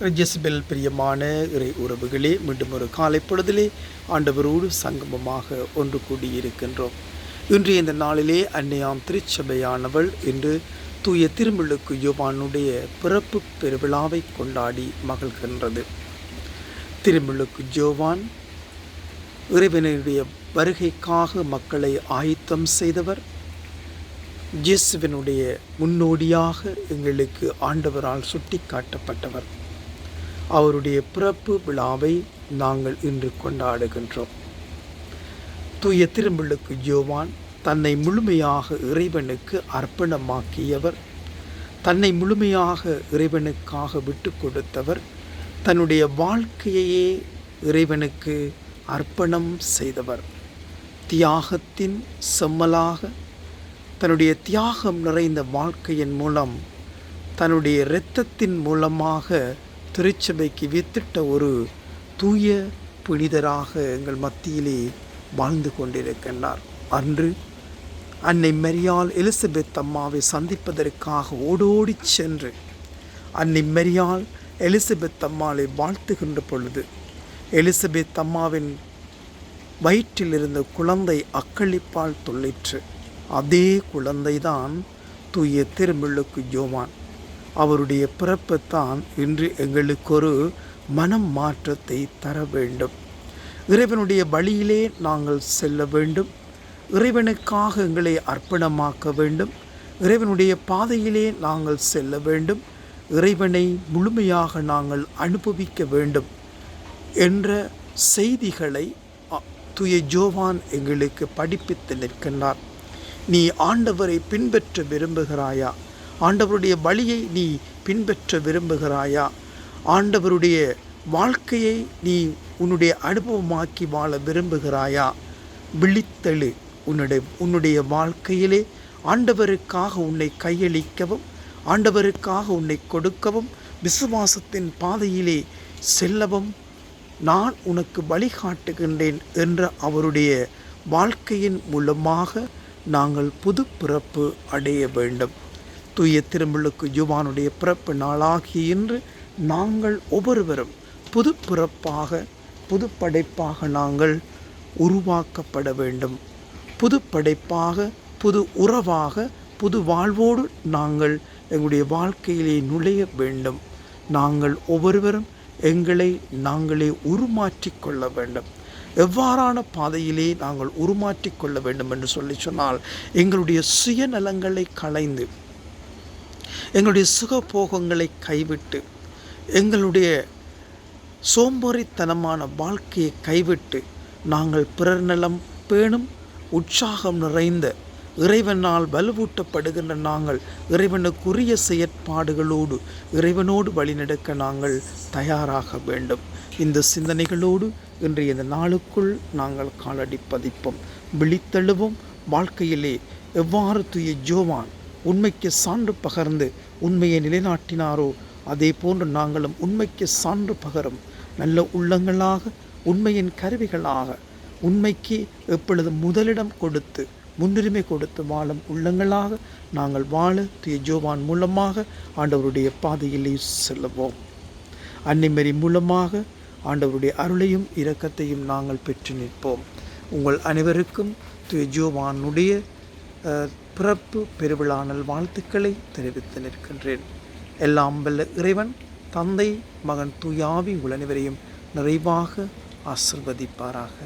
ஜெஸ்பெல் பிரியமான இறை உறவுகளே மீண்டும் ஒரு காலை பொழுதிலே ஆண்டவரோடு சங்கமமாக ஒன்று கூடியிருக்கின்றோம். இன்றைய இந்த நாளிலே அன்னையாம் திருச்சபையானவள் இன்று தூய திருமிழுக்கு யோவானுடைய பிறப்பு பெருவிழாவை கொண்டாடி மகிழ்கின்றது. திருமிழுக்கு ஜோவான் இறைவனுடைய வருகைக்காக மக்களை ஆயத்தம் செய்தவர் இயேசுவினுடைய முன்னோடியாக எங்களுக்கு ஆண்டவரால் சுட்டி காட்டப்பட்டவர் அவருடைய பிறப்பு விழாவை நாங்கள் இன்று கொண்டாடுகின்றோம். தூய திருமுழுக்கு ஜோவான் தன்னை முழுமையாக இறைவனுக்கு அர்ப்பணமாக்கியவர் தன்னை முழுமையாக இறைவனுக்காக விட்டு கொடுத்தவர் தன்னுடைய வாழ்க்கையையே இறைவனுக்கு அர்ப்பணம் செய்தவர். தியாகத்தின் செம்மலாக தன்னுடைய தியாகம் நிறைந்த வாழ்க்கையின் மூலம் தன்னுடைய இரத்தத்தின் மூலமாக திருச்சபைக்கு வித்திட்ட ஒரு தூய புனிதராக எங்கள் மத்தியிலே வாழ்ந்து கொண்டிருக்கின்றார். அன்று அன்னை மெரியால் எலிசபெத் அம்மாவை சந்திப்பதற்காக ஓடோடி சென்று அன்னை மரியாள் எலிசபெத் அம்மாளை வாழ்த்துகின்ற பொழுது எலிசபெத் அம்மாவின் வயிற்றில் இருந்த குழந்தை அக்களிப்பால் துள்ளிற்று அதே குழந்தைதான் தூய திருமிழுக்கு ஜோமான் அவருடைய பிறப்புத்தான் இன்று எங்களுக்கு ஒரு மனம் மாற்றத்தை தர வேண்டும். இறைவனுடைய வழியிலே நாங்கள் செல்ல வேண்டும். இறைவனுக்காக எங்களை அர்ப்பணமாக்க வேண்டும். இறைவனுடைய பாதையிலே நாங்கள் செல்ல வேண்டும். இறைவனை முழுமையாக நாங்கள் அனுபவிக்க வேண்டும் என்ற செய்திகளை துய ஜோவான் எங்களுக்கு படிப்பித்து நிற்கின்றார். நீ ஆண்டவரை பின்பற்ற விரும்புகிறாயா? ஆண்டவருடைய வழியை நீ பின்பற்ற விரும்புகிறாயா? ஆண்டவருடைய வாழ்க்கையை நீ உன்னுடைய அனுபவமாக்கி வாழ விரும்புகிறாயா? விழித்தெழு உன்னுடைய உன்னுடைய வாழ்க்கையிலே ஆண்டவருக்காக உன்னை கையளிக்கவும் ஆண்டவருக்காக உன்னை கொடுக்கவும் விசுவாசத்தின் பாதையிலே செல்லவும் நான் உனக்கு வழிகாட்டுகின்றேன் என்ற அவருடைய வாழ்க்கையின் மூலமாக நாங்கள் புது பிறப்பு அடைய வேண்டும். தூய திருமுழுக்கு யுவானுடைய பிறப்பு நாளாகிய இன்று நாங்கள் ஒவ்வொருவரும் புது பிறப்பாக புது படைப்பாக நாங்கள் உருவாக்கப்பட வேண்டும். புது படைப்பாக புது உறவாக புது வாழ்வோடு நாங்கள் எங்களுடைய வாழ்க்கையிலே நுழைய வேண்டும். நாங்கள் ஒவ்வொருவரும் எங்களை நாங்களே உருமாற்றிக்கொள்ள வேண்டும். எவ்வாறான பாதையிலே நாங்கள் உருமாற்றிக் கொள்ள வேண்டும் என்று சொல்லி சொன்னால் எங்களுடைய சுயநலங்களை களைந்து எங்களுடைய சுகபோகங்களை கைவிட்டு எங்களுடைய சோம்பேறித்தனமான வாழ்க்கையை கைவிட்டு நாங்கள் பிறர் நலம் பேணும் உற்சாகம் நிறைந்த இறைவனால் வலுவூட்டப்படுகின்ற நாங்கள் இறைவனுக்குரிய செயற்பாடுகளோடு இறைவனோடு வழிநடக்க நாங்கள் தயாராக வேண்டும். இந்த சிந்தனைகளோடு இன்றைய இந்த நாளுக்குள் நாங்கள் காலடி பதிப்போம். விழித்தெழுவோம். வாழ்க்கையிலே எவ்வாறு தூய ஜோவான் உண்மைக்கு சான்று பகர்ந்து உண்மையை நிலைநாட்டினாரோ அதே போன்று நாங்களும் உண்மைக்கு சான்று பகரும். நல்ல உள்ளங்களாக உண்மையின் கருவிகளாக உண்மைக்கு எப்பொழுது முதலிடம் கொடுத்து முன்னுரிமை கொடுத்து வாழும் உள்ளங்களாக நாங்கள் வாழ தூய ஜோவான் மூலமாக ஆண்டவருடைய பாதையிலே செல்லுவோம். அன்னிமரி மூலமாக ஆண்டவருடைய அருளையும் இரக்கத்தையும் நாங்கள் பெற்று நிற்போம். உங்கள் அனைவருக்கும் தூய ஜோவானுடைய பிறப்பு பெருவிழானல் வாழ்த்துக்களை தெரிவித்து நிற்கின்றேன். எல்லாம் வல்ல இறைவன் தந்தை மகன் துயாவி உங்கள் நிறைவாக ஆசிர்வதிப்பாராக.